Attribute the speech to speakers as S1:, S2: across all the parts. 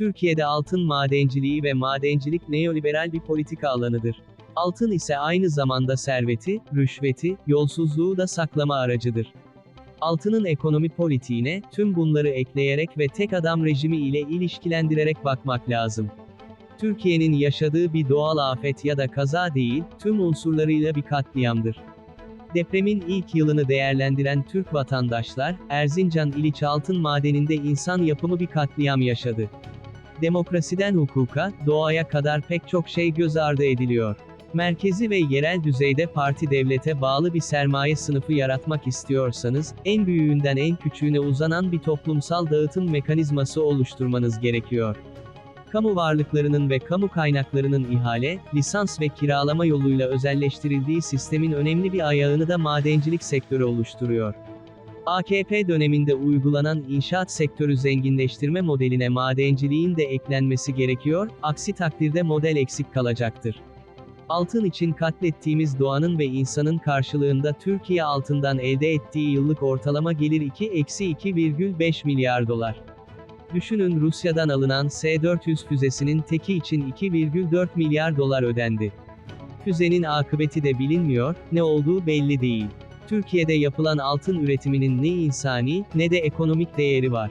S1: Türkiye'de altın madenciliği ve madencilik neoliberal bir politika alanıdır. Altın ise aynı zamanda serveti, rüşveti, yolsuzluğu da saklama aracıdır. Altının ekonomi politiğine, tüm bunları ekleyerek ve tek adam rejimi ile ilişkilendirerek bakmak lazım. Türkiye'nin yaşadığı bir doğal afet ya da kaza değil, tüm unsurlarıyla bir katliamdır. Depremin ilk yılını değerlendiren Türk vatandaşlar, Erzincan İliç Altın Madeni'nde insan yapımı bir katliam yaşadı. Demokrasiden hukuka, doğaya kadar pek çok şey göz ardı ediliyor. Merkezi ve yerel düzeyde parti devlete bağlı bir sermaye sınıfı yaratmak istiyorsanız, en büyüğünden en küçüğüne uzanan bir toplumsal dağıtım mekanizması oluşturmanız gerekiyor. Kamu varlıklarının ve kamu kaynaklarının ihale, lisans ve kiralama yoluyla özelleştirildiği sistemin önemli bir ayağını da madencilik sektörü oluşturuyor. AKP döneminde uygulanan inşaat sektörü zenginleştirme modeline madenciliğin de eklenmesi gerekiyor, aksi takdirde model eksik kalacaktır. Altın için katlettiğimiz doğanın ve insanın karşılığında Türkiye altından elde ettiği yıllık ortalama gelir 2-2,5 milyar dolar. Düşünün Rusya'dan alınan S-400 füzesinin teki için 2,4 milyar dolar ödendi. Füzenin akıbeti de bilinmiyor, ne olduğu belli değil. Türkiye'de yapılan altın üretiminin ne insani, ne de ekonomik değeri var.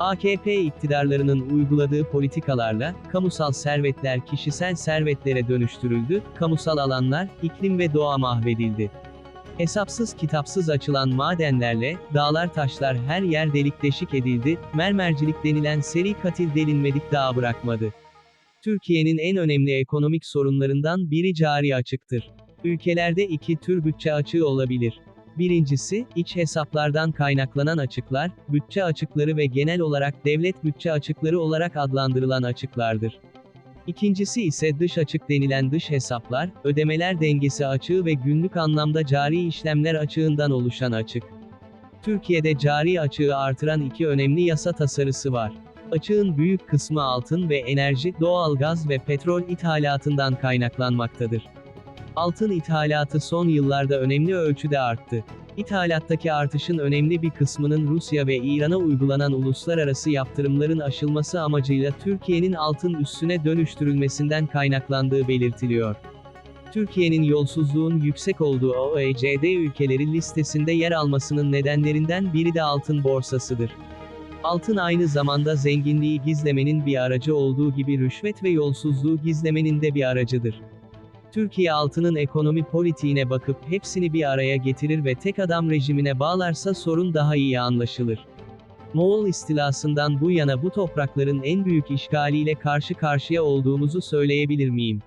S1: AKP iktidarlarının uyguladığı politikalarla, kamusal servetler kişisel servetlere dönüştürüldü, kamusal alanlar, iklim ve doğa mahvedildi. Hesapsız kitapsız açılan madenlerle, dağlar taşlar her yer delik deşik edildi, mermercilik denilen seri katil delinmedik dağ bırakmadı. Türkiye'nin en önemli ekonomik sorunlarından biri cari açıktır. Ülkelerde iki tür bütçe açığı olabilir. Birincisi, iç hesaplardan kaynaklanan açıklar, bütçe açıkları ve genel olarak devlet bütçe açıkları olarak adlandırılan açıklardır. İkincisi ise dış açık denilen dış hesaplar, ödemeler dengesi açığı ve günlük anlamda cari işlemler açığından oluşan açık. Türkiye'de cari açığı artıran iki önemli yasa tasarısı var. Açığın büyük kısmı altın ve enerji, doğalgaz ve petrol ithalatından kaynaklanmaktadır. Altın ithalatı son yıllarda önemli ölçüde arttı. İthalattaki artışın önemli bir kısmının Rusya ve İran'a uygulanan uluslararası yaptırımların aşılması amacıyla Türkiye'nin altın üssüne dönüştürülmesinden kaynaklandığı belirtiliyor. Türkiye'nin yolsuzluğun yüksek olduğu OECD ülkeleri listesinde yer almasının nedenlerinden biri de altın borsasıdır. Altın aynı zamanda zenginliği gizlemenin bir aracı olduğu gibi rüşvet ve yolsuzluğu gizlemenin de bir aracıdır. Türkiye altının ekonomi politiğine bakıp hepsini bir araya getirir ve tek adam rejimine bağlarsa sorun daha iyi anlaşılır. Moğol istilasından bu yana bu toprakların en büyük işgaliyle karşı karşıya olduğumuzu söyleyebilir miyim?